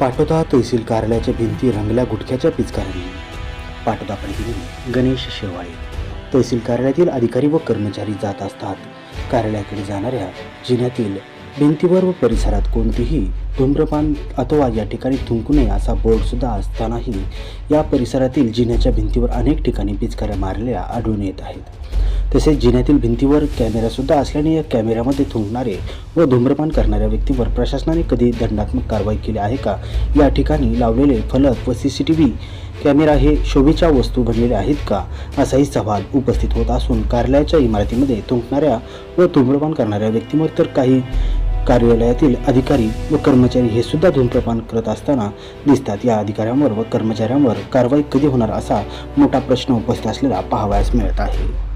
पाटोदा तहसील कार्यालयाच्या भिंती रंगल्या गुटख्याच्या पिचकारांनी. पाटोदा प्रतिनिधी गणेश शेवाळे तहसील कार्यालयातील अधिकारी व कर्मचारी जात असतात. कार्यालयाकडे जाणाऱ्या जिन्यातील भिंतीवर व परिसरात कोणतीही धूम्रपान अथवा या ठिकाणी थुंकू नये असा बोर्ड सुद्धा असतानाही या परिसरातील जिन्याच्या भिंतीवर अनेक ठिकाणी पिचकाऱ्या मारलेल्या आढळून येत आहेत. तसेच जिन्यातील भिंतीवर कॅमेरासुद्धा असल्याने या कॅमेऱ्यामध्ये थुंकणारे व धूम्रपान करणाऱ्या व्यक्तीवर प्रशासनाने कधी दंडात्मक कारवाई केली आहे का? या ठिकाणी लावलेले फलक व C C T V camera हे शोभेच्या वस्तू बनलेले आहेत का? असाही सवाल उपस्थित होत असून कार्यालयाच्या इमारतीमध्ये थुंकणाऱ्या व धूम्रपान करणाऱ्या व्यक्तींवर तर काही कार्यालयातील अधिकारी व कर्मचारी हे सुद्धा धूम्रपान करत असताना दिसतात. या अधिकाऱ्यांवर व कर्मचाऱ्यांवर कारवाई कधी होणार असा मोठा प्रश्न उपस्थित असलेला पाहावयास मिळत आहे.